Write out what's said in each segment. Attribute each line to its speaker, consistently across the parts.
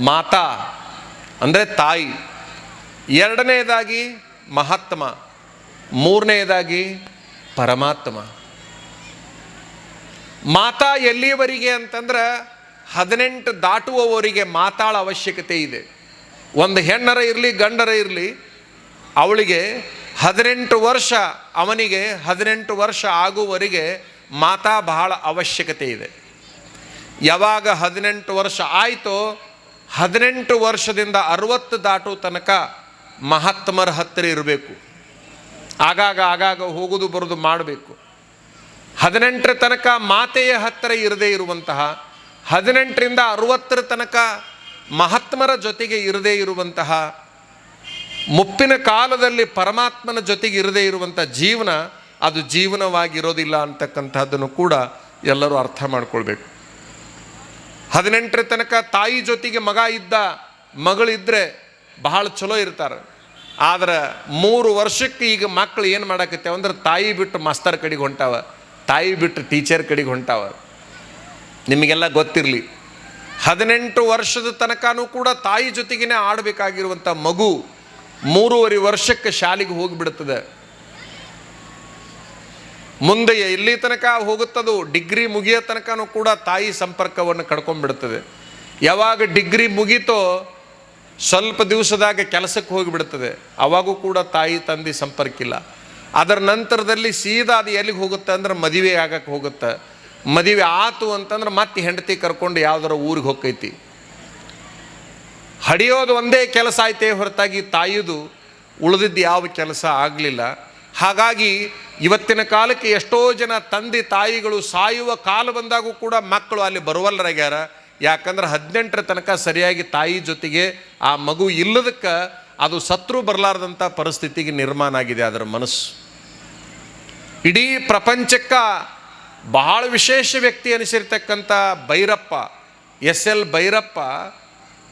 Speaker 1: ಮಾತಾ, ಅಂದರೆ ತಾಯಿ. ಎರಡನೆಯದಾಗಿ ಮಹಾತ್ಮ ಮೂರನೆಯದಾಗಿ ಪರಮಾತ್ಮ. ಮಾತಾ ಎಲ್ಲಿಯವರಿಗೆ ಅಂತಂದ್ರೆ ಹದಿನೆಂಟು ದಾಟುವವರಿಗೆ ಮಾತಾಳ ಅವಶ್ಯಕತೆ ಇದೆ. ಒಂದು ಹೆಣ್ಣರ ಇರಲಿ, ಗಂಡರ ಇರಲಿ, ಅವಳಿಗೆ ಹದಿನೆಂಟು ವರ್ಷ, ಅವನಿಗೆ ಹದಿನೆಂಟು ವರ್ಷ ಆಗುವವರೆಗೆ ಮಾತಾ ಬಹಳ ಅವಶ್ಯಕತೆ ಇದೆ. ಯಾವಾಗ ಹದಿನೆಂಟು ವರ್ಷ ಆಯಿತೋ ಹದಿನೆಂಟು ವರ್ಷದಿಂದ ಅರುವತ್ತು ದಾಟು ತನಕ ಮಹಾತ್ಮರ ಹತ್ತಿರ ಇರಬೇಕು. ಆಗಾಗ ಆಗಾಗ ಹೋಗುದು ಬರೋದು ಮಾಡಬೇಕು. ಹದಿನೆಂಟರ ತನಕ ಮಾತೆಯ ಹತ್ತಿರ ಇರದೇ ಇರುವಂತಹ, ಹದಿನೆಂಟರಿಂದ ಅರುವತ್ತರ ತನಕ ಮಹಾತ್ಮರ ಜೊತೆಗೆ ಇರದೇ ಇರುವಂತಹ, ಮುಪ್ಪಿನ ಕಾಲದಲ್ಲಿ ಪರಮಾತ್ಮನ ಜೊತೆಗೆ ಇರದೇ ಇರುವಂಥ ಜೀವನ, ಅದು ಜೀವನವಾಗಿರೋದಿಲ್ಲ ಅಂತಕ್ಕಂಥದ್ದನ್ನು ಕೂಡ ಎಲ್ಲರೂ ಅರ್ಥ ಮಾಡ್ಕೊಳ್ಬೇಕು. ಹದಿನೆಂಟರ ತನಕ ತಾಯಿ ಜೊತೆಗೆ ಮಗ ಇದ್ದ ಮಗಳಿದ್ರೆ ಬಹಳ ಚಲೋ ಇರ್ತಾರೆ. ಆದ್ರೆ ಮೂರು ವರ್ಷಕ್ಕೆ ಈಗ ಮಕ್ಕಳು ಏನು ಮಾಡಾಕತ್ತೆ ಅಂದ್ರೆ ತಾಯಿ ಬಿಟ್ಟು ಮಾಸ್ತರ್ ಕಡೆಗೆ ಹೊಂಟಾವ, ತಾಯಿ ಬಿಟ್ಟು ಟೀಚರ್ ಕಡೆಗೆ ಹೊಂಟಾವ. ನಿಮಗೆಲ್ಲ ಗೊತ್ತಿರಲಿ, ಹದಿನೆಂಟು ವರ್ಷದ ತನಕನೂ ಕೂಡ ತಾಯಿ ಜೊತೆಗೇ ಆಡಬೇಕಾಗಿರುವಂಥ ಮಗು ಮೂರುವರೆ ವರ್ಷಕ್ಕೆ ಶಾಲೆಗೆ ಹೋಗಿಬಿಡ್ತದೆ. ಮುಂದೆ ಎಲ್ಲಿ ತನಕ ಹೋಗುತ್ತದೋ, ಡಿಗ್ರಿ ಮುಗಿಯೋ ತನಕನೂ ಕೂಡ ತಾಯಿ ಸಂಪರ್ಕವನ್ನು ಕಡ್ಕೊಂಡ್ಬಿಡ್ತದೆ. ಯಾವಾಗ ಡಿಗ್ರಿ ಮುಗೀತೋ, ಸ್ವಲ್ಪ ದಿವಸದಾಗ ಕೆಲಸಕ್ಕೆ ಹೋಗಿಬಿಡ್ತದೆ. ಅವಾಗೂ ಕೂಡ ತಾಯಿ ತಂದೆ ಸಂಪರ್ಕ ಇಲ್ಲ ಅದರ ನಂತರದಲ್ಲಿ ಸೀದಾ ಅದು ಎಲ್ಲಿಗೆ ಹೋಗುತ್ತೆ ಅಂದ್ರೆ ಮದುವೆ ಆಗಕ್ಕೆ ಹೋಗುತ್ತೆ. ಮದುವೆ ಆತು ಅಂತಂದ್ರೆ ಮತ್ತೆ ಹೆಂಡತಿ ಕರ್ಕೊಂಡು ಯಾವ್ದಾರ ಊರಿಗೆ ಹೋಗ್ತೈತಿ. ಹಡಿಯೋದು ಒಂದೇ ಕೆಲಸ ಆಯ್ತೇ ಹೊರತಾಗಿ ತಾಯಿದು ಉಳಿದಿದ್ದು ಯಾವ ಕೆಲಸ ಆಗಲಿಲ್ಲ. ಹಾಗಾಗಿ ಇವತ್ತಿನ ಕಾಲಕ್ಕೆ ಎಷ್ಟೋ ಜನ ತಂದೆ ತಾಯಿಗಳು ಸಾಯುವ ಕಾಲ ಬಂದಾಗೂ ಕೂಡ ಮಕ್ಕಳು ಅಲ್ಲಿ ಬರುವಲ್ಲರಾಗ್ಯಾರ. ಯಾಕಂದ್ರೆ ಹದಿನೆಂಟರ ತನಕ ಸರಿಯಾಗಿ ತಾಯಿ ಜೊತೆಗೆ ಆ ಮಗು ಇಲ್ಲದಕ್ಕೆ ಅದು ಸತ್ರು ಬರಲಾರ್ದಂಥ ಪರಿಸ್ಥಿತಿಗೆ ನಿರ್ಮಾಣ ಆಗಿದೆ ಅದರ ಮನಸ್ಸು. ಇಡೀ ಪ್ರಪಂಚಕ್ಕೆ ಬಹಳ ವಿಶೇಷ ವ್ಯಕ್ತಿ ಅನಿಸಿರ್ತಕ್ಕಂಥ ಭೈರಪ್ಪ, ಎಸ್ ಎಲ್ ಭೈರಪ್ಪ,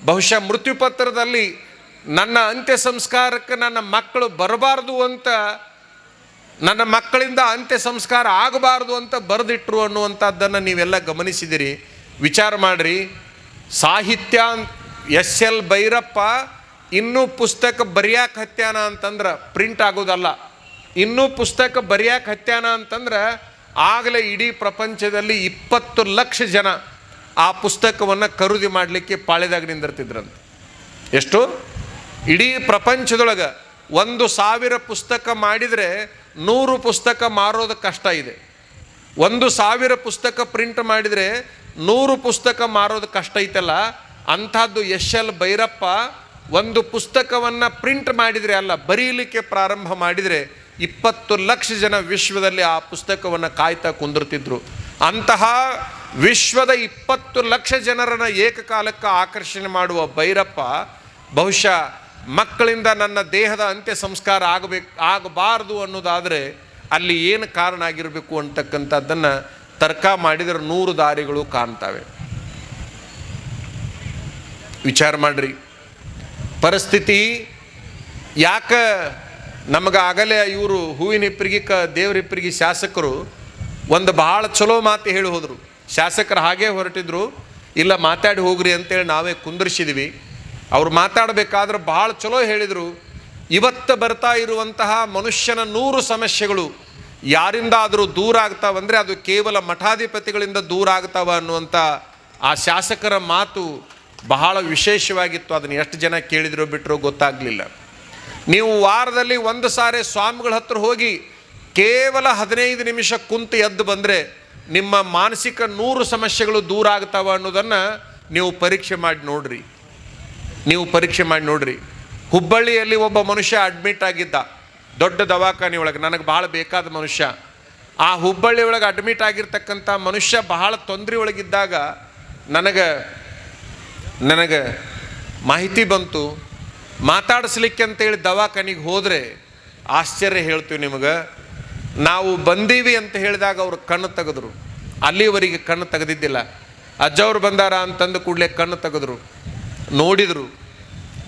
Speaker 1: ಬಹುಶಃ ಮೃತ್ಯುಪತ್ರದಲ್ಲಿ ನನ್ನ ಅಂತ್ಯ ಸಂಸ್ಕಾರಕ್ಕೆ ನನ್ನ ಮಕ್ಕಳು ಬರಬಾರ್ದು ಅಂತ ನನ್ನ ಮಕ್ಕಳಿಂದ ಅಂತ್ಯ ಸಂಸ್ಕಾರ ಆಗಬಾರ್ದು ಅಂತ ಬರೆದಿಟ್ರು ಅನ್ನುವಂಥದ್ದನ್ನು ನೀವೆಲ್ಲ ಗಮನಿಸಿದಿರಿ. ವಿಚಾರ ಮಾಡಿರಿ. ಸಾಹಿತ್ಯ ಎಸ್ ಎಲ್ ಭೈರಪ್ಪ ಇನ್ನೂ ಪುಸ್ತಕ ಬರೆಯಕ್ಕೆ ಹತ್ಯಾನ ಅಂತಂದ್ರೆ ಪ್ರಿಂಟ್ ಆಗೋದಲ್ಲ. ಇನ್ನೂ ಪುಸ್ತಕ ಬರೆಯಕ್ಕೆ ಹತ್ಯಾನ ಅಂತಂದ್ರೆ ಆಗಲೇ ಇಡೀ ಪ್ರಪಂಚದಲ್ಲಿ ಇಪ್ಪತ್ತು ಲಕ್ಷ ಜನ ಆ ಪುಸ್ತಕವನ್ನು ಖರೀದಿ ಮಾಡಲಿಕ್ಕೆ ಪಾಳೆದಾಗ ನಿಂದಿರ್ತಿದ್ರಂತೆ. ಎಷ್ಟು? ಇಡೀ ಪ್ರಪಂಚದೊಳಗೆ ಒಂದು ಸಾವಿರ ಪುಸ್ತಕ ಮಾಡಿದರೆ ನೂರು ಪುಸ್ತಕ ಮಾರೋದು ಕಷ್ಟ ಇದೆ. ಒಂದು ಸಾವಿರ ಪುಸ್ತಕ ಪ್ರಿಂಟ್ ಮಾಡಿದರೆ ನೂರು ಪುಸ್ತಕ ಮಾರೋದು ಕಷ್ಟ ಐತಲ್ಲ, ಅಂಥದ್ದು ಎಸ್ ಎಲ್ ಭೈರಪ್ಪ ಒಂದು ಪುಸ್ತಕವನ್ನು ಪ್ರಿಂಟ್ ಮಾಡಿದರೆ ಅಲ್ಲ, ಬರೀಲಿಕ್ಕೆ ಪ್ರಾರಂಭ ಮಾಡಿದರೆ ಇಪ್ಪತ್ತು ಲಕ್ಷ ಜನ ವಿಶ್ವದಲ್ಲಿ ಆ ಪುಸ್ತಕವನ್ನು ಕಾಯ್ತಾ ಕುಂದಿರ್ತಿದ್ರು. ಅಂತಹ ವಿಶ್ವದ ಇಪ್ಪತ್ತು ಲಕ್ಷ ಜನರನ್ನು ಏಕಕಾಲಕ್ಕೆ ಆಕರ್ಷಣೆ ಮಾಡುವ ಭೈರಪ್ಪ ಬಹುಶಃ ಮಕ್ಕಳಿಂದ ನನ್ನ ದೇಹದ ಅಂತ್ಯ ಸಂಸ್ಕಾರ ಆಗಬೇಕು, ಆಗಬಾರ್ದು ಅನ್ನೋದಾದರೆ ಅಲ್ಲಿ ಏನು ಕಾರಣ ಆಗಿರಬೇಕು ಅಂತಕ್ಕಂಥದ್ದನ್ನು ತರ್ಕ ಮಾಡಿದರೆ ನೂರು ದಾರಿಗಳು ಕಾಣ್ತವೆ. ವಿಚಾರ ಮಾಡ್ರಿ. ಪರಿಸ್ಥಿತಿ ಯಾಕೆ ನಮಗೆ ಆಗಲೇ ಇವರು ಹೂವಿನ ಹಿಪ್ಪರಿಗೆ ಕ, ದೇವ್ರ ಶಾಸಕರು ಒಂದು ಭಾಳ ಚಲೋ ಮಾತು ಹೇಳಿ ಹೋದರು. ಶಾಸಕರು ಹಾಗೇ ಹೊರಟಿದ್ರು, ಇಲ್ಲ ಮಾತಾಡಿ ಹೋಗ್ರಿ ಅಂತೇಳಿ ನಾವೇ ಕುಂದರ್ಸಿದ್ವಿ. ಅವ್ರು ಮಾತಾಡಬೇಕಾದ್ರೆ ಭಾಳ ಚಲೋ ಹೇಳಿದರು. ಇವತ್ತು ಬರ್ತಾ ಇರುವಂತಹ ಮನುಷ್ಯನ ನೂರು ಸಮಸ್ಯೆಗಳು ಯಾರಿಂದ ಆದರೂ ದೂರ ಆಗ್ತಾವಂದರೆ ಅದು ಕೇವಲ ಮಠಾಧಿಪತಿಗಳಿಂದ ದೂರ ಆಗ್ತಾವ ಅನ್ನುವಂಥ ಆ ಶಾಸಕರ ಮಾತು ಬಹಳ ವಿಶೇಷವಾಗಿತ್ತು. ಅದನ್ನು ಎಷ್ಟು ಜನ ಕೇಳಿದ್ರು ಬಿಟ್ಟರು ಗೊತ್ತಾಗಲಿಲ್ಲ. ನೀವು ವಾರದಲ್ಲಿ ಒಂದು ಸಾರಿ ಸ್ವಾಮಿಗಳ ಹತ್ರ ಹೋಗಿ ಕೇವಲ ಹದಿನೈದು ನಿಮಿಷ ಕುಂತು ಎದ್ದು ಬಂದರೆ ನಿಮ್ಮ ಮಾನಸಿಕ ನೂರು ಸಮಸ್ಯೆಗಳು ದೂರ ಆಗ್ತಾವ ಅನ್ನೋದನ್ನು ನೀವು ಪರೀಕ್ಷೆ ಮಾಡಿ ನೋಡ್ರಿ. ನೀವು ಪರೀಕ್ಷೆ ಮಾಡಿ ನೋಡ್ರಿ. ಹುಬ್ಬಳ್ಳಿಯಲ್ಲಿ ಒಬ್ಬ ಮನುಷ್ಯ ಅಡ್ಮಿಟ್ ಆಗಿದ್ದ. ದೊಡ್ಡ ದವಾಖಾನೆ ಒಳಗೆ. ನನಗೆ ಭಾಳ ಬೇಕಾದ ಮನುಷ್ಯ. ಆ ಹುಬ್ಬಳ್ಳಿ ಒಳಗೆ ಅಡ್ಮಿಟ್ ಆಗಿರ್ತಕ್ಕಂಥ ಮನುಷ್ಯ ಬಹಳ ತೊಂದರೆ ಒಳಗಿದ್ದಾಗ ನನಗೆ ನನಗೆ ಮಾಹಿತಿ ಬಂತು. ಮಾತಾಡಿಸ್ಲಿಕ್ಕೆ ಅಂತೇಳಿ ದವಾಖಾನಿಗೆ ಹೋದರೆ ಆಶ್ಚರ್ಯ ಹೇಳ್ತೀವಿ ನಿಮಗೆ. ನಾವು ಬಂದೀವಿ ಅಂತ ಹೇಳಿದಾಗ ಅವರು ಕಣ್ಣು ತೆಗೆದ್ರು. ಅಲ್ಲಿವರೆಗೆ ಕಣ್ಣು ತೆಗೆದಿದ್ದಿಲ್ಲ. ಅಜ್ಜವ್ರು ಬಂದಾರ ಅಂತಂದು ಕೂಡಲೇ ಕಣ್ಣು ತೆಗೆದ್ರು. ನೋಡಿದರು.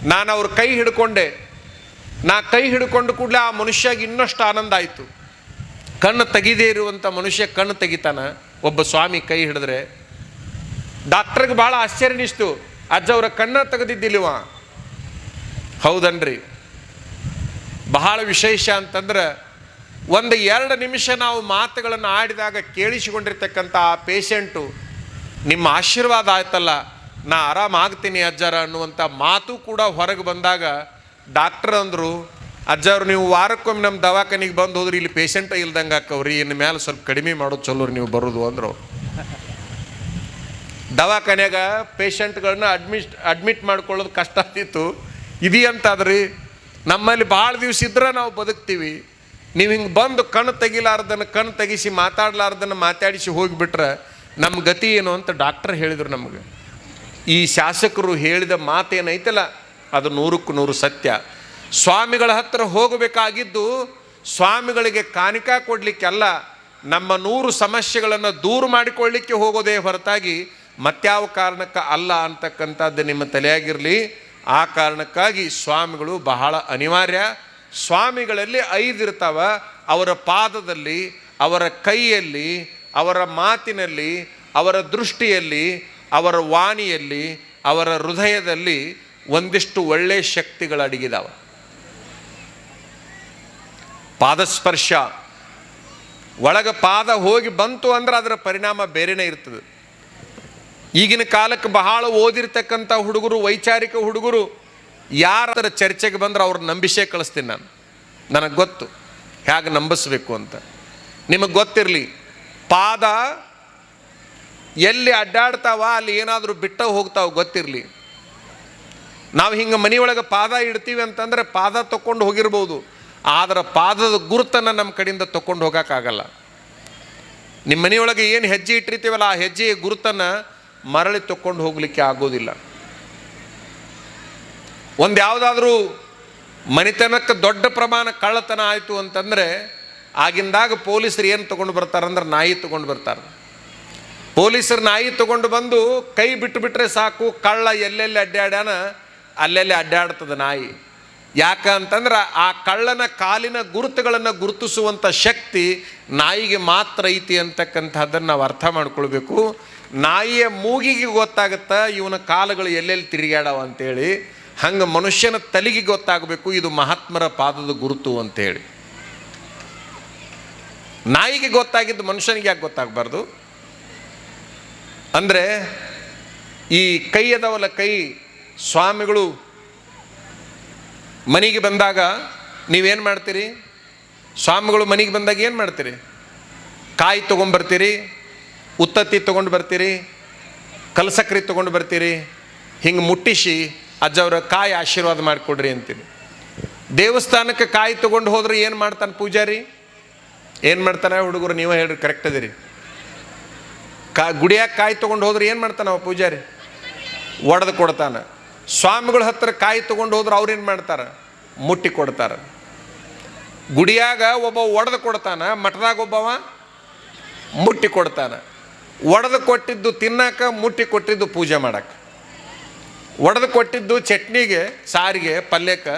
Speaker 1: ನಾನು ಅವ್ರ ಕೈ ಹಿಡ್ಕೊಂಡೆ. ನಾ ಕೈ ಹಿಡ್ಕೊಂಡು ಕೂಡಲೇ ಆ ಮನುಷ್ಯಗೆ ಇನ್ನಷ್ಟು ಆನಂದ ಆಯಿತು. ಕಣ್ಣು ತೆಗೀದೇ ಇರುವಂಥ ಮನುಷ್ಯ ಕಣ್ಣು ತೆಗಿತಾನ. ಒಬ್ಬ ಸ್ವಾಮಿ ಕೈ ಹಿಡಿದ್ರೆ. ಡಾಕ್ಟ್ರಿಗೆ ಭಾಳ ಆಶ್ಚರ್ಯ ಅನಿಸ್ತು ಅಜ್ಜ ಅವರ ಕಣ್ಣ ತೆಗೆದಿದ್ದಿಲ್ವ? ಹೌದನ್ರಿ. ಬಹಳ ವಿಶೇಷ ಅಂತಂದ್ರೆ ಒಂದು ಎರಡು ನಿಮಿಷ ನಾವು ಮಾತುಗಳನ್ನು ಆಡಿದಾಗ ಕೇಳಿಸಿಕೊಂಡಿರ್ತಕ್ಕಂಥ ಆ ಪೇಷಂಟು ನಿಮ್ಮ ಆಶೀರ್ವಾದ ಆಯ್ತಲ್ಲ. ನಾ ಆರಾಮಾಗ್ತೀನಿ ಅಜ್ಜರ ಅನ್ನುವಂಥ ಮಾತು ಕೂಡ ಹೊರಗೆ ಬಂದಾಗ ಡಾಕ್ಟರ್ ಅಂದರು ಅಜ್ಜವ್ರು ನೀವು ವಾರಕ್ಕೊಮ್ಮೆ ನಮ್ಮ ದವಾಖಾನಿಗೆ ಬಂದು ಹೋದ್ರಿ ಇಲ್ಲಿ ಪೇಷಂಟ ಇಲ್ದಂಗೆ ಹಾಕವ್ರಿ ಇನ್ನು ಮೇಲೆ ಸ್ವಲ್ಪ ಕಡಿಮೆ ಮಾಡೋದು ಚಲೋರಿ ನೀವು ಬರೋದು, ಅಂದರು. ದವಾಖಾನೆಯಾಗ ಪೇಷಂಟ್ಗಳನ್ನ ಅಡ್ಮಿಟ್ ಅಡ್ಮಿಟ್ ಮಾಡ್ಕೊಳ್ಳೋದು ಕಷ್ಟ ಆಗ್ತಿತ್ತು ಇದೀ ಅಂತಾದ್ರಿ ನಮ್ಮಲ್ಲಿ ಭಾಳ ದಿವ್ಸ ಇದ್ರೆ ನಾವು ಬದುಕ್ತೀವಿ. ನೀವು ಹಿಂಗೆ ಬಂದು ಕಣ್ಣು ತೆಗಿಲಾರ್ದನ್ನ ಕಣ್ಣು ತೆಗಿಸಿ ಮಾತಾಡ್ಲಾರ್ದನ್ನ ಮಾತಾಡಿಸಿ ಹೋಗಿಬಿಟ್ರೆ ನಮ್ಮ ಗತಿ ಏನು ಅಂತ ಡಾಕ್ಟರ್ ಹೇಳಿದರು ನಮಗೆ. ಈ ಶಾಸಕರು ಹೇಳಿದ ಮಾತೇನೈತಲ್ಲ? ಅದು ನೂರಕ್ಕೂ ನೂರು ಸತ್ಯ. ಸ್ವಾಮಿಗಳ ಹತ್ರ ಹೋಗಬೇಕಾಗಿದ್ದು ಸ್ವಾಮಿಗಳಿಗೆ ಕಾಣಿಕ ಕೊಡಲಿಕ್ಕೆಲ್ಲ, ನಮ್ಮ ನೂರು ಸಮಸ್ಯೆಗಳನ್ನು ದೂರ ಮಾಡಿಕೊಳ್ಳಿಕ್ಕೆ ಹೋಗೋದೇ ಹೊರತಾಗಿ ಮತ್ಯಾವ ಕಾರಣಕ್ಕೆ ಅಲ್ಲ ಅಂತಕ್ಕಂಥದ್ದು ನಿಮ್ಮ ತಲೆಯಾಗಿರಲಿ. ಆ ಕಾರಣಕ್ಕಾಗಿ ಸ್ವಾಮಿಗಳು ಬಹಳ ಅನಿವಾರ್ಯ. ಸ್ವಾಮಿಗಳಲ್ಲಿ ಐದು ಇರ್ತಾವ. ಅವರ ಪಾದದಲ್ಲಿ, ಅವರ ಕೈಯಲ್ಲಿ, ಅವರ ಮಾತಿನಲ್ಲಿ, ಅವರ ದೃಷ್ಟಿಯಲ್ಲಿ ಅವರ ವಾಣಿಯಲ್ಲಿ, ಅವರ ಹೃದಯದಲ್ಲಿ ಒಂದಿಷ್ಟು ಒಳ್ಳೆಯ ಶಕ್ತಿಗಳು ಅಡಗಿದಾವ. ಪಾದಸ್ಪರ್ಶ. ಒಳಗೆ ಪಾದ ಹೋಗಿ ಬಂತು ಅಂದ್ರೆ ಅದರ ಪರಿಣಾಮ ಬೇರೆನೇ ಇರ್ತದೆ. ಈಗಿನ ಕಾಲಕ್ಕೆ ಬಹಳ ಓದಿರ್ತಕ್ಕಂಥ ಹುಡುಗರು, ವೈಚಾರಿಕ ಹುಡುಗರು, ಯಾರ ಚರ್ಚೆಗೆ ಬಂದ್ರೆ ಅವ್ರ ನಂಬಿಸೇ ಕಳಿಸ್ತೀನಿ ನಾನು. ನನಗೆ ಗೊತ್ತು. ಹೇಗೆ ನಂಬಿಸ್ಬೇಕು ಅಂತ. ನಿಮಗೆ ಗೊತ್ತಿರಲಿ, ಪಾದ ಎಲ್ಲಿ ಅಡ್ಡಾಡ್ತಾವ, ಅಲ್ಲಿ ಏನಾದರೂ ಬಿಟ್ಟ ಹೋಗ್ತಾವ ಗೊತ್ತಿರಲಿ. ನಾವು ಹಿಂಗೆ ಮನೆಯೊಳಗೆ ಪಾದ ಇಡ್ತೀವಿ ಅಂತಂದರೆ ಪಾದ ತಕೊಂಡು ಹೋಗಿರ್ಬೋದು. ಆದ್ರೆ ಪಾದದ ಗುರುತನ್ನು ನಮ್ಮ ಕಡೆಯಿಂದ ತಕೊಂಡು ಹೋಗೋಕ್ಕಾಗಲ್ಲ ನಿಮ್ಮ ಮನೆಯೊಳಗೆ ಏನು ಹೆಜ್ಜೆ ಇಟ್ಟಿರ್ತೀವಲ್ಲ, ಆ ಹೆಜ್ಜೆಯ ಗುರುತನ್ನು ಮರಳಿ ತಕೊಂಡು ಹೋಗಲಿಕ್ಕೆ ಆಗೋದಿಲ್ಲ. ಒಂದು ಯಾವುದಾದ್ರೂ ಮನೆತನಕ್ಕೆ ದೊಡ್ಡ ಪ್ರಮಾಣ ಕಳ್ಳತನ ಆಯಿತು ಅಂತಂದರೆ, ಆಗಿಂದಾಗ ಪೊಲೀಸರು ಏನು ತೊಗೊಂಡು ಬರ್ತಾರಂದ್ರೆ ನಾಯಿ ತೊಗೊಂಡು ಬರ್ತಾರೆ. ಪೊಲೀಸರು ನಾಯಿ ತಗೊಂಡು ಬಂದು ಕೈ ಬಿಟ್ಟು ಬಿಟ್ರೆ ಸಾಕು, ಕಳ್ಳ ಎಲ್ಲೆಲ್ಲಿ ಅಡ್ಡಾಡ್ಯಾನ, ಅಲ್ಲೆಲ್ಲಿ ಅಡ್ಡಾಡ್ತದೆ ನಾಯಿ. ಯಾಕ ಅಂತಂದ್ರೆ ಆ ಕಳ್ಳನ ಕಾಲಿನ ಗುರುತುಗಳನ್ನು ಗುರುತಿಸುವಂಥ ಶಕ್ತಿ ನಾಯಿಗೆ ಮಾತ್ರ ಐತಿ ಅಂತಕ್ಕಂಥದ್ದನ್ನು ನಾವು ಅರ್ಥ ಮಾಡ್ಕೊಳ್ಬೇಕು. ನಾಯಿಯ ಮೂಗಿಗೆ ಗೊತ್ತಾಗುತ್ತಾ, ಇವನ ಕಾಲುಗಳು ಎಲ್ಲೆಲ್ಲಿ ತಿರುಗಾಡವ ಅಂತೇಳಿ. ಹಂಗೆ ಮನುಷ್ಯನ ತಲೆಗೆ ಗೊತ್ತಾಗಬೇಕು, ಇದು ಮಹಾತ್ಮರ ಪಾದದ ಗುರುತು ಅಂತೇಳಿ. ನಾಯಿಗೆ ಗೊತ್ತಾಗಿದ್ದು ಮನುಷ್ಯನಿಗೆ ಯಾಕೆ ಗೊತ್ತಾಗಬಾರ್ದು? ಅಂದರೆ ಈ ಕೈ ಅದಾವಲ್ಲ ಕೈ ಸ್ವಾಮಿಗಳು ಮನೆಗೆ ಬಂದಾಗ ನೀವೇನು ಮಾಡ್ತೀರಿ? ಸ್ವಾಮಿಗಳು ಮನೆಗೆ ಬಂದಾಗ ಏನು ಮಾಡ್ತೀರಿ? ಕಾಯಿ ತೊಗೊಂಬರ್ತೀರಿ ಉತ್ತತ್ತಿ ತೊಗೊಂಡು ಬರ್ತೀರಿ, ಕಲಸಕ್ರಿ ತೊಗೊಂಡು ಬರ್ತೀರಿ, ಹಿಂಗೆ ಮುಟ್ಟಿಸಿ ಅಜ್ಜವರ ಕಾಯಿ ಆಶೀರ್ವಾದ ಮಾಡಿಕೊಡ್ರಿ ಅಂತೀನಿ ದೇವಸ್ಥಾನಕ್ಕೆ ಕಾಯಿ ತೊಗೊಂಡು ಹೋದ್ರೆ ಏನು ಮಾಡ್ತಾನೆ ಪೂಜಾರಿ? ಏನು ಮಾಡ್ತಾನೆ ಹುಡುಗರು, ನೀವು ಹೇಳ್ರಿ ಕರೆಕ್ಟ್ ಅದಿರಿ. ಕಾ ಗುಡಿಯಾಗ ಕಾಯಿ ತೊಗೊಂಡು ಹೋದ್ರೆ ಏನು ಮಾಡ್ತಾನೆ ಅವ ಪೂಜಾರಿ? ಒಡೆದು ಕೊಡ್ತಾನೆ. ಸ್ವಾಮಿಗಳ ಹತ್ರ ಕಾಯಿ ತೊಗೊಂಡು ಹೋದ್ರೆ ಅವ್ರೇನು ಮಾಡ್ತಾರೆ? ಮುಟ್ಟಿ ಕೊಡ್ತಾರೆ. ಗುಡಿಯಾಗ ಒಬ್ಬ ಒಡೆದು ಕೊಡ್ತಾನ, ಮಠದಾಗ ಒಬ್ಬವ ಮುಟ್ಟಿ ಕೊಡ್ತಾನೆ. ಒಡೆದು ಕೊಟ್ಟಿದ್ದು ತಿನ್ನಕ, ಮುಟ್ಟಿ ಕೊಟ್ಟಿದ್ದು ಪೂಜೆ ಮಾಡಕ್ಕೆ ಒಡೆದು ಕೊಟ್ಟಿದ್ದು ಚಟ್ನಿಗೆ, ಸಾರಿಗೆ, ಪಲ್ಯಕ್ಕೆ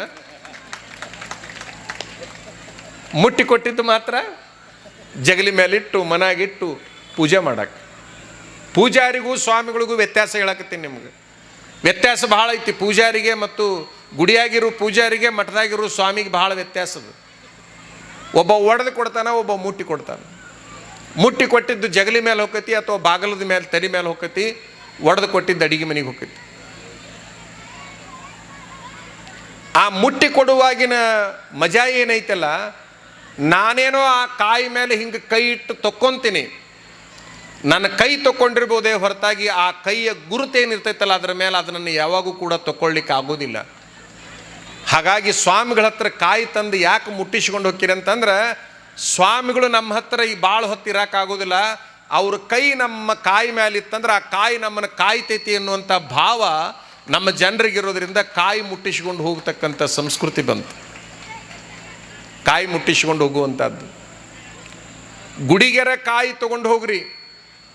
Speaker 1: ಮುಟ್ಟಿ ಕೊಟ್ಟಿದ್ದು ಮಾತ್ರ ಜಗಲಿ ಮೇಲಿಟ್ಟು ಮನಾಗಿಟ್ಟು ಪೂಜೆ ಮಾಡಕ್ಕೆ ಪೂಜಾರಿಗೂ ಸ್ವಾಮಿಗಳಿಗೂ ವ್ಯತ್ಯಾಸ ಹೇಳಕತ್ತೀನಿ ನಿಮ್ಗೆ. ವ್ಯತ್ಯಾಸ ಬಹಳ ಐತಿ. ಪೂಜಾರಿಗೆ ಮತ್ತು ಗುಡಿಯಾಗಿರೋ ಪೂಜಾರಿಗೆ ಮಠದಾಗಿರೋ ಸ್ವಾಮಿಗೆ ಬಹಳ ವ್ಯತ್ಯಾಸ ಅದು. ಒಬ್ಬ ಒಡೆದು ಕೊಡ್ತಾನ, ಒಬ್ಬ ಮುಟ್ಟಿ ಕೊಡ್ತಾನೆ. ಮುಟ್ಟಿ ಕೊಟ್ಟಿದ್ದು ಜಗಲಿ ಮೇಲೆ ಹೋಗತಿ ಅಥವಾ ಬಾಗಲದ ಮೇಲೆ ತರಿ ಮೇಲೆ ಹೋಗತಿ ಒಡೆದು ಕೊಟ್ಟಿದ್ದು ಅಡಿಗೆ ಮನೆಗೆ ಹೋಗತಿ ಆ ಮುಟ್ಟಿ ಕೊಡುವಾಗಿನ ಮಜಾ ಏನೈತಲ್ಲ, ನಾನೇನೋ ಆ ಕಾಯಿ ಮೇಲೆ ಹಿಂಗೆ ಕೈ ಇಟ್ಟು ತಕ್ಕೊಂತೀನಿ ನನ್ನ ಕೈ ತಕ್ಕೊಂಡಿರ್ಬೋದೇ ಹೊರತಾಗಿ ಆ ಕೈಯ ಗುರುತೇನಿರ್ತೈತಲ್ಲ ಅದರ ಮೇಲೆ ಅದನ್ನು ಯಾವಾಗೂ ಕೂಡ ತಗೊಳ್ಳಿಕ್ಕೆ ಆಗೋದಿಲ್ಲ. ಹಾಗಾಗಿ ಸ್ವಾಮಿಗಳ ಹತ್ರ ಕಾಯಿ ತಂದು ಯಾಕೆ ಮುಟ್ಟಿಸ್ಕೊಂಡು ಹೋಗ್ತೀರಿ ಅಂತಂದ್ರೆ, ಸ್ವಾಮಿಗಳು ನಮ್ಮ ಹತ್ರ ಈ ಭಾಳ ಹೊತ್ತಿರಕ್ಕಾಗೋದಿಲ್ಲ ಅವ್ರ ಕೈ ನಮ್ಮ ಕಾಯಿ ಮೇಲೆ ಇತ್ತಂದ್ರೆ ಆ ಕಾಯಿ ನಮ್ಮನ್ನು ಕಾಯ್ತೈತಿ ಅನ್ನುವಂಥ ಭಾವ ನಮ್ಮ ಜನರಿಗಿರೋದ್ರಿಂದ ಕಾಯಿ ಮುಟ್ಟಿಸಿಕೊಂಡು ಹೋಗ್ತಕ್ಕಂಥ ಸಂಸ್ಕೃತಿ ಬಂತು. ಕಾಯಿ ಮುಟ್ಟಿಸಿಕೊಂಡು ಹೋಗುವಂಥದ್ದು. ಗುಡಿಗೆರೆ ಕಾಯಿ ತೊಗೊಂಡು ಹೋಗ್ರಿ.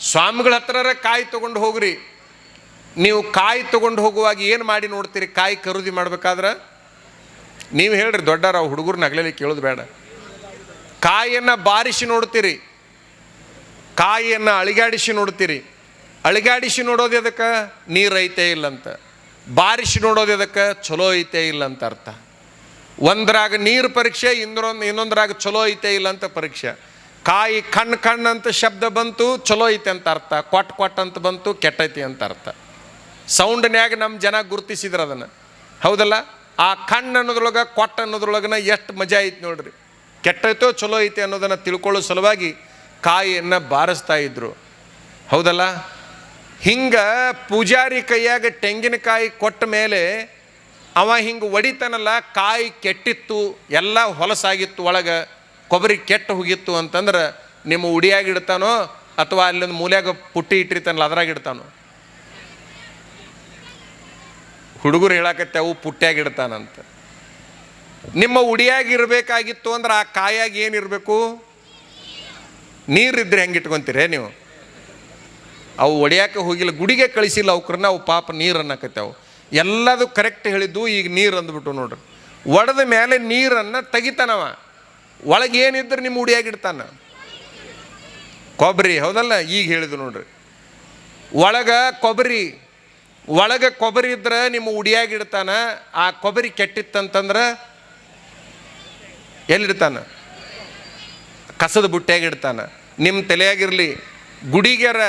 Speaker 1: ಸ್ವಾಮಿಗಳ ಹತ್ರರ ಕಾಯಿ ತೊಗೊಂಡು ಹೋಗ್ರಿ. ನೀವು ಕಾಯಿ ತೊಗೊಂಡು ಹೋಗುವಾಗ ಏನು ಮಾಡಿ ನೋಡ್ತೀರಿ? ಕಾಯಿ ಖರೀದಿ ಮಾಡ್ಬೇಕಾದ್ರೆ? ನೀವು ಹೇಳ್ರಿ ದೊಡ್ಡರ ಹುಡುಗರು ನಗಲಲ್ಲಿ ಕೇಳೋದು ಬೇಡ. ಕಾಯಿಯನ್ನು ಬಾರಿಸಿ ನೋಡ್ತೀರಿ. ಕಾಯಿಯನ್ನು ಅಳಿಗಾಡಿಸಿ ನೋಡ್ತೀರಿ. ಅಳಿಗಾಡಿಸಿ ನೋಡೋದು ಎದಕ್ಕೆ? ನೀರು ಐತೆ ಇಲ್ಲಂತ. ಬಾರಿಸಿ ನೋಡೋದು ಎದಕ್ಕೆ? ಚಲೋ ಐತೆ ಇಲ್ಲ ಅಂತ ಅರ್ಥ. ಒಂದ್ರಾಗ ನೀರು ಪರೀಕ್ಷೆ, ಇನ್ನೊಂದು, ಇನ್ನೊಂದರಾಗ ಚಲೋ ಐತೆ ಇಲ್ಲ ಅಂತ ಪರೀಕ್ಷೆ. ಕಾಯಿ ಕಣ್ಣು ಕಣ್ಣು ಅಂತ ಶಬ್ದ ಬಂತು, ಚಲೋ ಐತೆ ಅಂತ ಅರ್ಥ. ಕೊಟ್ ಕೊಟ್ ಅಂತ ಬಂತು, ಕೆಟ್ಟೈತಿ ಅಂತ ಅರ್ಥ. ಸೌಂಡ್ನ್ಯಾಗ ನಮ್ಮ ಜನ ಗುರುತಿಸಿದ್ರು ಅದನ್ನು. ಹೌದಲ್ಲ? ಆ ಕಣ್ಣು ಅನ್ನೋದ್ರೊಳಗೆ ಕೊಟ್ಟ ಅನ್ನೋದ್ರೊಳಗನ ಎಷ್ಟು ಮಜಾ ಐತೆ ನೋಡ್ರಿ. ಕೆಟ್ಟೈತೋ, ಚಲೋ ಐತೆ ಅನ್ನೋದನ್ನು ತಿಳ್ಕೊಳ್ಳೋ ಸಲುವಾಗಿ ಕಾಯಿಯನ್ನು ಬಾರಿಸ್ತಾ ಇದ್ರು. ಹೌದಲ್ಲ? ಹಿಂಗೆ ಪೂಜಾರಿ ಕೈಯಾಗ ತೆಂಗಿನಕಾಯಿ ಕೊಟ್ಟ ಮೇಲೆ ಅವ ಹಿಂಗೆ ಒಡಿತಾನಲ್ಲ ಕಾಯಿ ಕೆಟ್ಟಿತ್ತು, ಎಲ್ಲ ಹೊಲಸಾಗಿತ್ತು ಒಳಗೆ. ಕೊಬ್ಬರಿ ಕೆಟ್ಟು ಹೋಗಿತ್ತು ಅಂತಂದ್ರೆ ನಿಮ್ಮ ಉಡಿಯಾಗಿ ಇಡ್ತಾನೋ ಅಥವಾ ಅಲ್ಲಿಂದ ಮೂಲೆಯಾಗ ಪುಟ್ಟಿ ಇಟ್ಟಿರ್ತಾನಲ್ಲ ಅದ್ರಾಗ ಇಡ್ತಾನೋ ಹುಡುಗರು ಹೇಳಕತ್ತೇವು ಪುಟ್ಟ್ಯಾಗ ಇಡ್ತಾನಂತ ನಿಮ್ಮ ಉಡಿಯಾಗಿ ಇರಬೇಕಾಗಿತ್ತು ಅಂದ್ರೆ ಆ ಕಾಯಾಗಿ ಏನಿರಬೇಕು? ನೀರಿದ್ರೆ ಹೆಂಗೆ ಇಟ್ಕೊಂತೀರೇ ನೀವು? ಅವು ಒಡೆಯಾಕೆ ಹೋಗಿಲ್ಲ, ಗುಡಿಗೆ ಕಳಿಸಿಲ್ಲ ಅವ್ಕರನ್ನ, ಅವು ಪಾಪ ನೀರು ಅನ್ನಕತ್ತಾವು ಎಲ್ಲದು ಕರೆಕ್ಟ್ ಹೇಳಿದ್ದು, ಈಗ ನೀರು ಅಂದ್ಬಿಟ್ಟು ನೋಡ್ರಿ. ಒಡೆದ ಮೇಲೆ ನೀರನ್ನು ತೆಗಿತಾನವ. ಒಳಗೆ ಏನಿದ್ರೆ ನಿಮ್ಮ ಉಡಿಯಾಗಿಡ್ತಾನ. ಕೊಬ್ಬರಿ ಹೌದಲ್ಲ? ಈಗ ಹೇಳಿದ್ರು ನೋಡ್ರಿ. ಒಳಗೆ ಕೊಬ್ಬರಿ ಒಳಗೆ ಕೊಬ್ಬರಿ ಇದ್ರೆ ನಿಮ್ಮ ಉಡಿಯಾಗಿಡ್ತಾನ, ಆ ಕೊಬ್ಬರಿ ಕೆಟ್ಟಿತ್ತಂತಂದ್ರೆ ಎಲ್ಲಿಡ್ತಾನ? ಕಸದ ಬುಟ್ಟ್ಯಾಗ ಇಡ್ತಾನ ನಿಮ್ಮ ತಲೆಯಾಗಿರಲಿ ಗುಡಿಗೆರ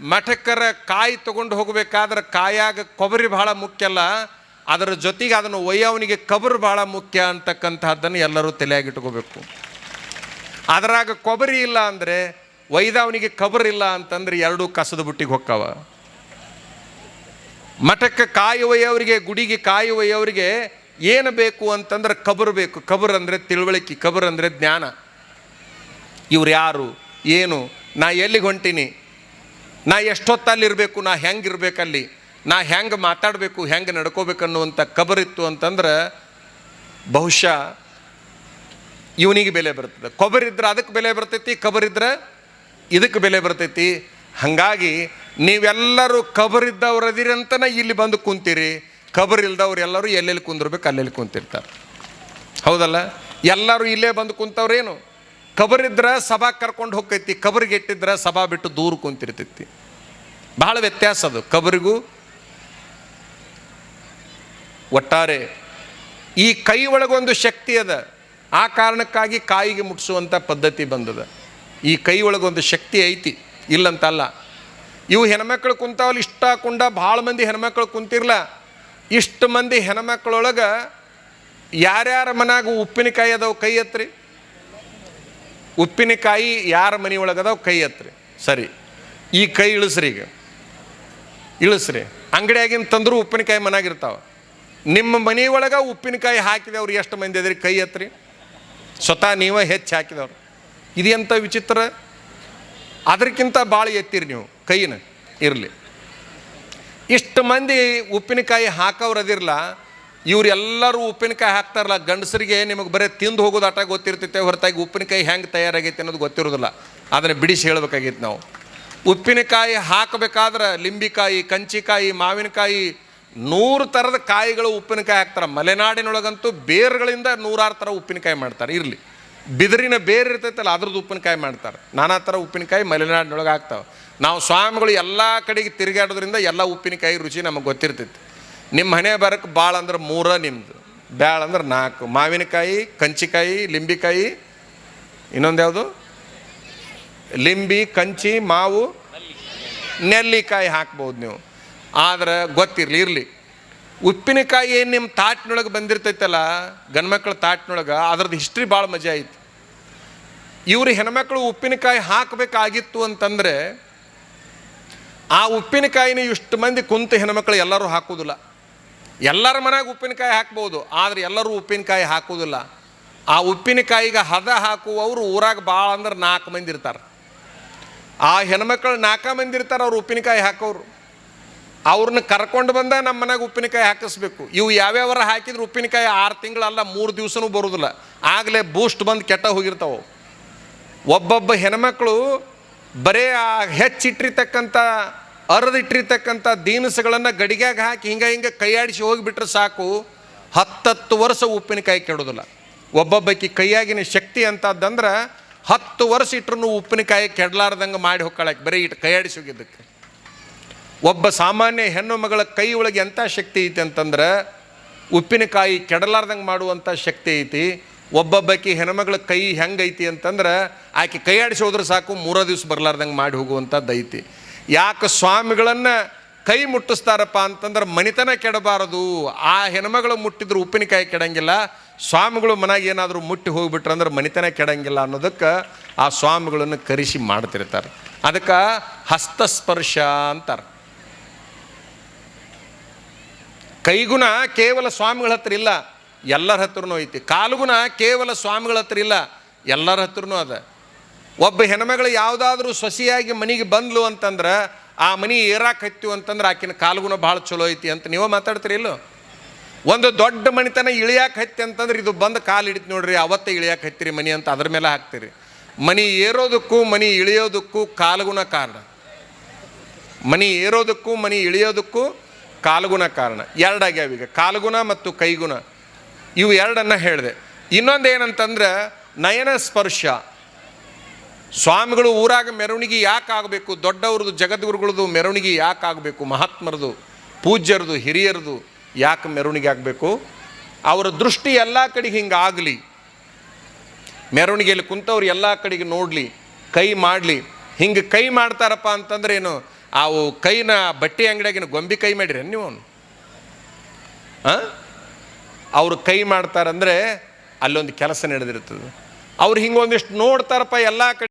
Speaker 1: ಮಠಕ್ಕರ ಕಾಯಿ ತಗೊಂಡು ಹೋಗಬೇಕಾದ್ರೆ ಕಾಯಾಗ ಕೊಬ್ಬರಿ ಬಹಳ ಮುಖ್ಯ ಅಲ್ಲ. ಅದರ ಜೊತೆಗೆ ಅದನ್ನು ಒಯ್ಯವನಿಗೆ ಕಬರು ಭಾಳ ಮುಖ್ಯ ಅಂತಕ್ಕಂಥದ್ದನ್ನು ಎಲ್ಲರೂ ತಲೆಯಾಗಿಟ್ಕೋಬೇಕು. ಅದರಾಗ ಕೊಬರಿ ಇಲ್ಲ ಅಂದರೆ ಒಯ್ದವನಿಗೆ ಕಬರ್ ಇಲ್ಲ ಅಂತಂದ್ರೆ ಎರಡೂ ಕಸದ ಬುಟ್ಟಿಗೆ ಹೊಕ್ಕವ. ಮಠಕ್ಕೆ ಕಾಯಿ ಒಯ್ಯವರಿಗೆ, ಗುಡಿಗೆ ಕಾಯಿ ಒಯ್ಯವರಿಗೆ ಏನು ಬೇಕು ಅಂತಂದ್ರೆ ಕಬರು ಬೇಕು. ಕಬರ್ ಅಂದರೆ ತಿಳುವಳಿಕೆ, ಕಬರ್ ಅಂದರೆ ಜ್ಞಾನ. ಇವ್ರು ಯಾರು? ಏನು? ನಾ ಎಲ್ಲಿಗೆ ಹೊಂಟೀನಿ? ನಾ ಎಷ್ಟೊತ್ತಲ್ಲಿರಬೇಕು ನಾ ಹೆಂಗೆ ಇರಬೇಕಲ್ಲಿ? ನಾ ಹೆಂಗೆ ಮಾತಾಡಬೇಕು, ಹೆಂಗೆ ನಡ್ಕೋಬೇಕು ಅನ್ನುವಂಥ ಕಬರಿತ್ತು ಅಂತಂದ್ರೆ ಬಹುಶಃ ಇವನಿಗೆ ಬೆಲೆ ಬರ್ತದೆ. ಕೊಬ್ಬರಿದ್ರೆ ಅದಕ್ಕೆ ಬೆಲೆ ಬರ್ತೈತಿ, ಕಬರಿದ್ರೆ ಇದಕ್ಕೆ ಬೆಲೆ ಬರ್ತೈತಿ. ಹಾಗಾಗಿ ನೀವೆಲ್ಲರೂ ಕಬರಿದ್ದವ್ರು ಅದಿರಿ ಅಂತನ ಇಲ್ಲಿ ಬಂದು ಕುಂತೀರಿ. ಕಬರ್ ಇಲ್ದವ್ರು ಎಲ್ಲರೂ ಎಲ್ಲೆಲ್ಲಿ ಕುಂದಿರ್ಬೇಕು ಅಲ್ಲೆಲ್ಲಿ ಕುಂತಿರ್ತಾರೆ. ಹೌದಲ್ಲ? ಎಲ್ಲರೂ ಇಲ್ಲೇ ಬಂದು ಕುಂತವ್ರೇನು? ಕಬರಿದ್ರೆ ಸಭಾ ಕರ್ಕೊಂಡು ಹೋಗ್ತೈತಿ, ಕಬರಿಗೆ ಇಟ್ಟಿದ್ರೆ ಸಭಾ ಬಿಟ್ಟು ದೂರ ಕುಂತಿರ್ತೈತಿ. ಬಹಳ ವ್ಯತ್ಯಾಸ ಅದು. ಕಬರಿಗೂ ಒಟ್ಟಾರೆ ಈ ಕೈ ಒಳಗೊಂದು ಶಕ್ತಿ ಅದ. ಆ ಕಾರಣಕ್ಕಾಗಿ ಕಾಯಿಗೆ ಮುಟ್ಟಿಸುವಂಥ ಪದ್ಧತಿ ಬಂದದ. ಈ ಕೈ ಒಳಗೊಂದು ಶಕ್ತಿ ಐತಿ, ಇಲ್ಲಂತಲ್ಲ. ಇವು ಹೆಣ್ಮಕ್ಳು ಕುಂತಾವಲ್ಲಿ ಇಷ್ಟ ಕುಂಡ ಭಾಳ ಮಂದಿ ಹೆಣ್ಮಕ್ಳು ಕುಂತಿರ್ಲ. ಇಷ್ಟು ಮಂದಿ ಹೆಣ್ಮಕ್ಳೊಳಗೆ ಯಾರ್ಯಾರ ಮನ್ಯಾಗ ಉಪ್ಪಿನಕಾಯಿ ಅದಾವ ಕೈ ಹತ್ರಿ ಉಪ್ಪಿನಕಾಯಿ ಯಾರ ಮನೆ ಅದಾವ ಕೈ ಹತ್ರಿ ಸರಿ, ಈ ಕೈ ಇಳಿಸ್ರಿ ಈಗ. ಇಳಿಸ್ರಿ. ಅಂಗಡಿಯಾಗಿನ ತಂದರೂ ಉಪ್ಪಿನಕಾಯಿ ಮನಾಗಿರ್ತಾವ ನಿಮ್ಮ ಮನೆಯೊಳಗೆ ಉಪ್ಪಿನಕಾಯಿ ಹಾಕಿದವ್ರು ಎಷ್ಟು ಮಂದಿ ಅದ್ರಿ? ಕೈ ಹತ್ರಿ ಸ್ವತಃ ನೀವೇ ಹೆಚ್ಚು ಹಾಕಿದವ್ರು. ಇದು ಎಂಥ ವಿಚಿತ್ರ? ಅದಕ್ಕಿಂತ ಭಾಳ ಎತ್ತಿರಿ ನೀವು, ಕೈನ, ಇರಲಿ. ಇಷ್ಟು ಮಂದಿ ಉಪ್ಪಿನಕಾಯಿ ಹಾಕೋರು ಅದಿರಲ್ಲ ಇವರೆಲ್ಲರೂ ಉಪ್ಪಿನಕಾಯಿ ಹಾಕ್ತಾರಲ್ಲ, ಗಂಡಸರಿಗೆ ನಿಮಗೆ ಬರೀ ತಿಂದು ಹೋಗೋದು ಆಟ ಗೊತ್ತಿರ್ತೈತೆ, ಹೊರತಾಗಿ ಉಪ್ಪಿನಕಾಯಿ ಹೆಂಗೆ ತಯಾರಾಗೈತೆ ಅನ್ನೋದು ಗೊತ್ತಿರೋದಿಲ್ಲ. ಅದನ್ನು ಬಿಡಿಸಿ ಹೇಳಬೇಕಾಗಿತ್ತು ನಾವು. ಉಪ್ಪಿನಕಾಯಿ ಹಾಕಬೇಕಾದ್ರೆ ಲಿಂಬಿಕಾಯಿ, ಕಂಚಿಕಾಯಿ, ಮಾವಿನಕಾಯಿ ನೂರು ಥರದ ಕಾಯಿಗಳು ಉಪ್ಪಿನಕಾಯಿ ಹಾಕ್ತಾರೆ. ಮಲೆನಾಡಿನೊಳಗಂತೂ ಬೇರುಗಳಿಂದ ನೂರಾರು ಥರ ಉಪ್ಪಿನಕಾಯಿ ಮಾಡ್ತಾರೆ. ಇರಲಿ. ಬಿದಿರಿನ ಬೇರು ಇರ್ತೈತಲ್ಲ, ಅದ್ರದ್ದು ಉಪ್ಪಿನಕಾಯಿ ಮಾಡ್ತಾರೆ. ನಾನಾ ಥರ ಉಪ್ಪಿನಕಾಯಿ ಮಲೆನಾಡಿನೊಳಗೆ ಆಗ್ತಾವೆ ನಾವು ಸ್ವಾಮಿಗಳು ಎಲ್ಲ ಕಡೆಗೆ ತಿರುಗಾಡೋದ್ರಿಂದ ಎಲ್ಲ ಉಪ್ಪಿನಕಾಯಿ ರುಚಿ ನಮಗೆ ಗೊತ್ತಿರ್ತೈತಿ. ನಿಮ್ಮ ಹಣೆ ಬರಕ್ಕೆ ಭಾಳ ಅಂದ್ರೆ ಮೂರ ನಿಮ್ಮದು ಬ್ಯಾಳ ಅಂದ್ರೆ ನಾಲ್ಕು. ಮಾವಿನಕಾಯಿ, ಕಂಚಿಕಾಯಿ, ಲಿಂಬಿಕಾಯಿ, ಇನ್ನೊಂದು ಯಾವುದು? ಲಿಂಬಿ, ಕಂಚಿ, ಮಾವು, ನೆಲ್ಲಿಕಾಯಿ ಹಾಕ್ಬೋದು ನೀವು. ಆದ್ರೆ ಗೊತ್ತಿರಲಿ, ಇರಲಿ. ಉಪ್ಪಿನಕಾಯಿ ಏನು ನಿಮ್ಮ ತಾಟ್ನೊಳಗೆ ಬಂದಿರ್ತೈತಲ್ಲ, ಗಂಡ್ಮಕ್ಳ ತಾಟ್ನೊಳಗೆ ಅದ್ರದ್ದು ಹಿಸ್ಟ್ರಿ ಭಾಳ ಮಜಾ ಐತಿ. ಇವರು ಹೆಣ್ಮಕ್ಳು ಉಪ್ಪಿನಕಾಯಿ ಹಾಕಬೇಕಾಗಿತ್ತು ಅಂತಂದರೆ, ಆ ಉಪ್ಪಿನಕಾಯಿನ ಇಷ್ಟು ಮಂದಿ ಕುಂತ ಹೆಣ್ಮಕ್ಳು ಎಲ್ಲರೂ ಹಾಕೋದಿಲ್ಲ. ಎಲ್ಲರ ಮನೆಗೆ ಉಪ್ಪಿನಕಾಯಿ ಹಾಕ್ಬೋದು, ಆದರೆ ಎಲ್ಲರೂ ಉಪ್ಪಿನಕಾಯಿ ಹಾಕೋದಿಲ್ಲ. ಆ ಉಪ್ಪಿನಕಾಯಿಗೆ ಹದ ಹಾಕುವವರು ಊರಾಗ ಭಾಳ ಅಂದ್ರೆ ನಾಲ್ಕು ಮಂದಿ ಇರ್ತಾರೆ. ಆ ಹೆಣ್ಮಕ್ಳು ನಾಲ್ಕು ಮಂದಿ ಇರ್ತಾರೆ ಅವ್ರು ಉಪ್ಪಿನಕಾಯಿ ಹಾಕೋರು ಅವ್ರನ್ನ ಕರ್ಕೊಂಡು ಬಂದ ನಮ್ಮ ಮನೆಗೆ ಉಪ್ಪಿನಕಾಯಿ ಹಾಕಿಸ್ಬೇಕು. ಇವು ಯಾವ್ಯಾವರ ಹಾಕಿದ್ರೆ ಉಪ್ಪಿನಕಾಯಿ ಆರು ತಿಂಗಳಲ್ಲ ಮೂರು ದಿವಸನೂ ಬರೋದಿಲ್ಲ. ಆಗಲೇ ಬೂಸ್ಟ್ ಬಂದು ಕೆಟ್ಟ ಹೋಗಿರ್ತಾವೆ. ಒಬ್ಬೊಬ್ಬ ಹೆಣ್ಮಕ್ಳು ಬರೇ ಆ ಹೆಚ್ಚಿಟ್ಟಿರ್ತಕ್ಕಂಥ, ಅರದಿಟ್ಟಿರ್ತಕ್ಕಂಥ ದೀನಸುಗಳನ್ನು ಗಡಿಗ್ಯಾಗ ಹಾಕಿ ಹಿಂಗೆ ಹಿಂಗೆ ಕೈಯಾಡಿಸಿ ಹೋಗಿಬಿಟ್ರೆ ಸಾಕು. ಹತ್ತತ್ತು ವರ್ಷ ಉಪ್ಪಿನಕಾಯಿ ಕೆಡೋದಿಲ್ಲ. ಒಬ್ಬೊಬ್ಬಕ್ಕೆ ಕೈಯಾಗಿನ ಶಕ್ತಿ ಅಂತದ್ದಂದ್ರೆ ಹತ್ತು ವರ್ಷ ಇಟ್ರು ಉಪ್ಪಿನಕಾಯಿ ಕೆಡಲಾರ್ದಂಗೆ ಮಾಡಿ ಹೊಕ್ಕಳಕ್ಕೆ ಬರೀ ಇಟ್ಟು ಕೈಯಾಡಿಸಿ ಹೋಗಿದ್ದಕ್ಕೆ. ಒಬ್ಬ ಸಾಮಾನ್ಯ ಹೆಣ್ಣು ಮಗಳ ಕೈ ಒಳಗೆ ಎಂಥ ಶಕ್ತಿ ಐತಿ ಅಂತಂದ್ರೆ ಉಪ್ಪಿನಕಾಯಿ ಕೆಡಲಾರ್ದಂಗೆ ಮಾಡುವಂಥ ಶಕ್ತಿ ಐತಿ. ಒಬ್ಬೊಬ್ಬಾಕಿ ಹೆಣ್ಮಗಳ ಕೈ ಹೆಂಗೈತಿ ಅಂತಂದ್ರೆ ಆಕೆ ಕೈ ಆಡಿಸೋದ್ರ ಸಾಕು, ಮೂರೋ ದಿವಸ ಬರಲಾರ್ದಂಗೆ ಮಾಡಿ ಹೋಗುವಂಥದ್ದು ಐತಿ. ಯಾಕೆ ಸ್ವಾಮಿಗಳನ್ನು ಕೈ ಮುಟ್ಟಿಸ್ತಾರಪ್ಪ ಅಂತಂದ್ರೆ ಮನಿತನ ಕೆಡಬಾರದು, ಆ ಹೆಣ್ಮಗಳು ಮುಟ್ಟಿದ್ರು ಉಪ್ಪಿನಕಾಯಿ ಕೆಡಂಗಿಲ್ಲ, ಸ್ವಾಮಿಗಳು ಮನೆಗೆ ಏನಾದರೂ ಮುಟ್ಟಿ ಹೋಗ್ಬಿಟ್ರಂದ್ರೆ ಮನಿತನ ಕೆಡಂಗಿಲ್ಲ ಅನ್ನೋದಕ್ಕೆ ಆ ಸ್ವಾಮಿಗಳನ್ನು ಕರೆಸಿ ಮಾಡ್ತಿರ್ತಾರೆ. ಅದಕ್ಕೆ ಹಸ್ತಸ್ಪರ್ಶ ಅಂತಾರೆ. ಕೈಗುಣ ಕೇವಲ ಸ್ವಾಮಿಗಳ ಹತ್ರ ಇಲ್ಲ, ಎಲ್ಲರ ಹತ್ರನೂ ಐತಿ. ಕಾಲುಗುಣ ಕೇವಲ ಸ್ವಾಮಿಗಳ ಹತ್ರ ಇಲ್ಲ, ಎಲ್ಲರ ಹತ್ರನೂ ಅದ. ಒಬ್ಬ ಹೆಣ್ಮಗಳು ಯಾವುದಾದ್ರೂ ಸೊಸೆಯಾಗಿ ಮನೆಗೆ ಬಂದ್ಲು ಅಂತಂದ್ರೆ, ಆ ಮನೆ ಏರಾಕ್ ಹತ್ತೀವಿ ಅಂತಂದ್ರೆ ಆಕಿನ ಕಾಲುಗುಣ ಭಾಳ ಚಲೋ ಐತಿ ಅಂತ ನೀವು ಮಾತಾಡ್ತೀರಿ ಇಲ್ಲೋ? ಒಂದು ದೊಡ್ಡ ಮನೆತನ ಇಳಿಯಾಕೆ ಹತ್ತಿ ಅಂತಂದ್ರೆ ಇದು ಬಂದು ಕಾಲು ಹಿಡಿತು ನೋಡ್ರಿ, ಅವತ್ತೇ ಇಳಿಯಾಕೆ ಹತ್ತಿರಿ ಮನಿ ಅಂತ ಅದ್ರ ಮೇಲೆ ಹಾಕ್ತೀರಿ. ಮನಿ ಏರೋದಕ್ಕೂ ಮನಿ ಇಳಿಯೋದಕ್ಕೂ ಕಾಲುಗುಣ ಕಾರಣ. ಮನಿ ಏರೋದಕ್ಕೂ ಮನಿ ಇಳಿಯೋದಕ್ಕೂ ಕಾಲುಗುಣ ಕಾರಣ. ಎರಡಾಗ್ಯಾವ ಈಗ. ಕಾಲುಗುಣ ಮತ್ತು ಕೈಗುಣ. ಇವು ಎರಡನ್ನ ಹೇಳಿದೆ. ಇನ್ನೊಂದು ಏನಂತಂದ್ರೆ ನಯನ ಸ್ಪರ್ಶ. ಸ್ವಾಮಿಗಳು ಊರಾಗ ಮೆರವಣಿಗೆ ಯಾಕೆ ಆಗಬೇಕು? ದೊಡ್ಡವ್ರದ್ದು, ಜಗದ್ಗುರುಗಳದು ಮೆರವಣಿಗೆ ಯಾಕೆ ಆಗಬೇಕು? ಮಹಾತ್ಮರದು ಪೂಜ್ಯರದು ಹಿರಿಯರದು ಯಾಕೆ ಮೆರವಣಿಗೆ ಆಗಬೇಕು? ಅವರ ದೃಷ್ಟಿ ಎಲ್ಲ ಕಡೆಗೆ ಹಿಂಗೆ ಆಗಲಿ. ಮೆರವಣಿಗೆಯಲ್ಲಿ ಕುಂತವ್ರು ಎಲ್ಲ ಕಡೆಗೆ ನೋಡಲಿ. ಕೈ ಮಾಡಲಿ. ಹಿಂಗೆ ಕೈ ಮಾಡ್ತಾರಪ್ಪ ಅಂತಂದ್ರೆ ಏನು? ಅವು ಕೈನ ಬಟ್ಟೆ ಅಂಗಡಿಯಾಗಿನ ಗೊಂಬಿ ಕೈ ಮಾಡಿರಿ ನೀವು ಅವರು ಕೈ ಮಾಡ್ತಾರಂದರೆ ಅಲ್ಲೊಂದು ಕೆಲಸ ನಡೆದಿರ್ತದೆ. ಅವ್ರು ಹಿಂಗೆ ಒಂದಿಷ್ಟು ನೋಡ್ತಾರಪ್ಪ ಎಲ್ಲ ಕಡೆ.